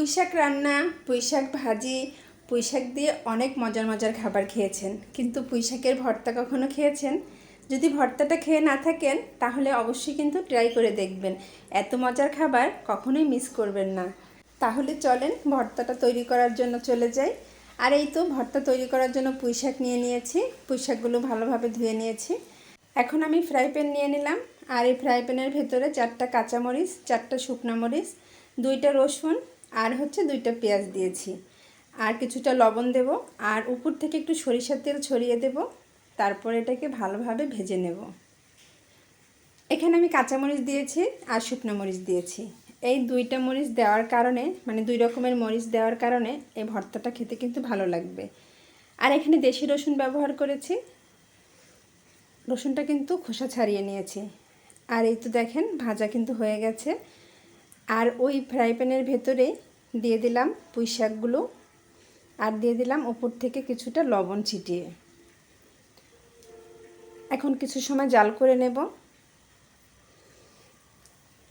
পুঁইশাক রান্না, পুঁইশাক ভাজি, পুঁইশাক দিয়ে অনেক মজার মজার খাবার খেয়েছেন। কিন্তু পুঁইশাকের ভর্তা কখনো খেয়েছেন? যদি ভর্তাটা খেয়ে না থাকেন, তাহলে অবশ্যই কিন্তু ট্রাই করে দেখবেন। এত মজার খাবার কখনোই মিস করবেন না। তাহলে চলেন, ভর্তাটা তৈরি করার জন্য চলে যাই। আর এই তো ভর্তা তৈরি করার জন্য পুঁইশাক নিয়ে নিয়েছি। পুঁইশাকগুলো ভালোভাবে ধুয়ে নিয়েছি। এখন আমি ফ্রাই প্যান নিয়ে নিলাম। আর এই ফ্রাই প্যানের ভেতরে চারটা কাঁচামরিচ, চারটা শুকনো মরিচ, দুইটা রসুন আর হচ্ছে দুইটা পেঁয়াজ দিয়েছি। আর কিছুটা লবণ দেব, আর উপর থেকে একটু সরিষার তেল ছড়িয়ে দেব, তারপর এটাকে ভালোভাবে ভেজে নেব। এখানে আমি কাঁচামরিচ দিয়েছি আর শুকনো মরিচ দিয়েছি। এই দুইটা মরিচ দেওয়ার কারণে মানে দুই রকমের মরিচ দেওয়ার কারণে এই ভর্তাটা খেতে কিন্তু ভালো লাগবে। আর এখানে দেশি রসুন ব্যবহার করেছি। রসুনটা কিন্তু খোসা ছাড়িয়ে নিয়েছি। আর এই তো দেখেন, ভাজা কিন্তু হয়ে গেছে। আর ওই ফ্রাই প্যানের ভেতরে দিয়ে দিলাম পুঁই শাকগুলো আর দিয়ে দিলাম ওপর থেকে কিছুটা লবণ ছিটিয়ে। এখন কিছু সময় জাল করে নেব।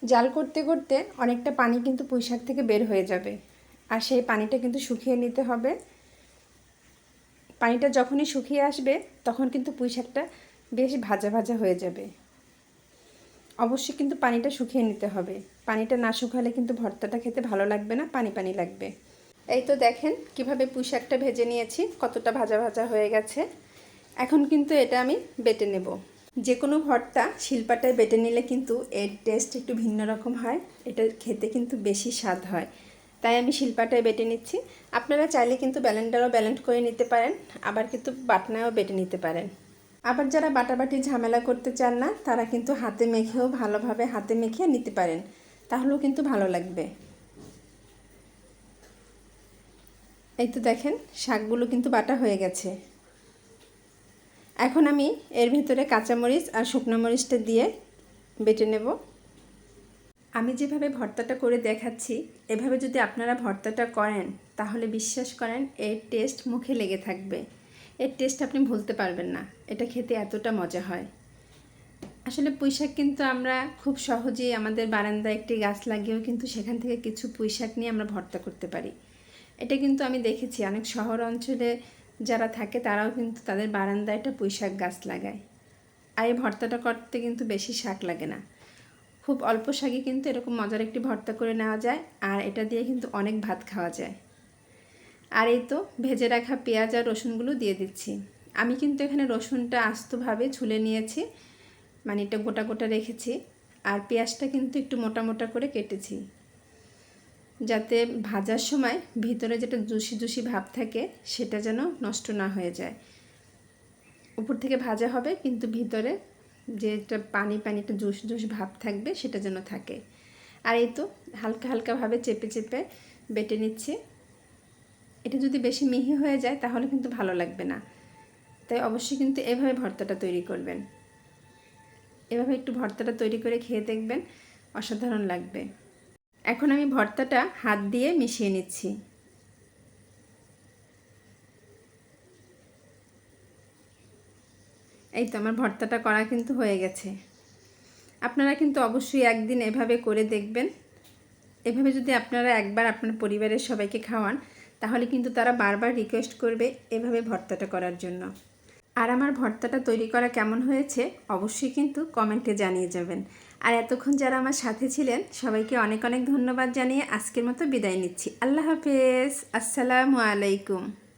জাল করতে করতে অনেকটা পানি কিন্তু পুঁই শাক থেকে বের হয়ে যাবে আর সেই পানিটা কিন্তু শুকিয়ে নিতে হবে। পানিটা যখনই শুকিয়ে আসবে তখন কিন্তু পুঁই শাকটা বেশ ভাজা ভাজা হয়ে যাবে। অবশ্যই কিন্তু পানিটা শুকিয়ে নিতে হবে। পানিটা না শুকালে কিন্তু ভর্তাটা খেতে ভালো লাগবে না, পানি পানি লাগবে। এই তো দেখেন কীভাবে পুঁশাকটা ভেজে নিয়েছি, কতটা ভাজা ভাজা হয়ে গেছে। এখন কিন্তু এটা আমি বেটে নেব। যে কোনো ভর্তা শিল্পাটায় বেটে নিলে কিন্তু এর টেস্ট একটু ভিন্ন রকম হয়, এটা খেতে কিন্তু বেশি স্বাদ হয়। তাই আমি শিল্পাটায় বেটে নিচ্ছি। আপনারা চাইলে কিন্তু ব্যালেন্ডারও ব্যালেন্ড করে নিতে পারেন, আবার কিন্তু বাটনায়ও বেটে নিতে পারেন। আবার যারা বাটাবাটি ঝামেলা করতে চান না, তারা কিন্তু হাতে মেখেও ভালোভাবে হাতে মেখে নিতে পারেন। তাহলেও কিন্তু ভালো লাগবে। এই তো দেখেন, শাকগুলো কিন্তু বাটা হয়ে গেছে। এখন আমি এর ভিতরে কাঁচামরিচ আর শুকনো মরিচটা দিয়ে বেটে নেব। আমি যেভাবে ভর্তাটা করে দেখাচ্ছি, এভাবে যদি আপনারা ভর্তাটা করেন, তাহলে বিশ্বাস করেন, এর টেস্ট মুখে লেগে থাকবে। এর টেস্ট আপনি ভুলতে পারবেন না। এটা খেতে এতটা মজা হয়। আসলে পুঁইশাক কিন্তু আমরা খুব সহজেই আমাদের বারান্দায় একটি গাছ লাগিয়েও কিন্তু সেখান থেকে কিছু পুঁইশাক নিয়ে আমরা ভর্তা করতে পারি। এটা কিন্তু আমি দেখেছি, অনেক শহর অঞ্চলে যারা থাকে তারাও কিন্তু তাদের বারান্দায় একটা পুঁইশাক গাছ লাগায়। আর এই ভর্তাটা করতে কিন্তু বেশি শাক লাগে না। খুব অল্প শাকে কিন্তু এরকম মজার একটি ভর্তা করে নেওয়া যায়, আর এটা দিয়ে কিন্তু অনেক ভাত খাওয়া যায়। আর এই তো ভেজে রাখা পেঁয়াজ আর রসুনগুলো দিয়ে দিচ্ছি। আমি কিন্তু এখানে রসুনটা আস্তভাবে ঝুলে নিয়েছি মানে এটা গোটা গোটা রেখেছি, আর পেঁয়াজটা কিন্তু একটু মোটা মোটা করে কেটেছি। যাতে ভাজার সময় ভিতরে যেটা জুসি জুসি ভাব থাকে, সেটা যেন নষ্ট না হয়ে যায়। উপর থেকে ভাজা হবে, কিন্তু ভিতরে যেটা পানি পানিটা জুস জুস ভাব থাকবে, সেটা যেন থাকে। আর এই তো হালকা হালকাভাবে চেপে চেপে বেটে নিচ্ছি। এটা যদি বেশি মিহি হয়ে যায়, তাহলে কিন্তু ভালো লাগবে না। তাই অবশ্যই কিন্তু এভাবে ভর্তাটা তৈরি করবেন। এভাবে একটু ভর্তাটা তৈরি করে খেয়ে দেখবেন, অসাধারণ লাগবে। এখন আমি ভর্তাটা হাত দিয়ে মিশিয়ে নিচ্ছি। এই তো আমার ভর্তাটা করা কিন্তু হয়ে গেছে। আপনারা কিন্তু অবশ্যই একদিন এভাবে করে দেখবেন। এভাবে যদি আপনারা একবার আপনার পরিবারের সবাইকে খাওয়ান তাহলে কিন্তু তারা বারবার রিকোয়েস্ট করবে এভাবে ভর্তাটা করার জন্য। আর আমার ভর্তাটা তৈরি করা কেমন হয়েছে অবশ্যই কিন্তু কমেন্টে জানিয়ে যাবেন। আর এতক্ষণ যারা আমার সাথে ছিলেন, সবাইকে অনেক অনেক ধন্যবাদ জানিয়ে আজকের মতো বিদায় নিচ্ছি। আল্লাহ হাফেজ। আসসালামু আলাইকুম।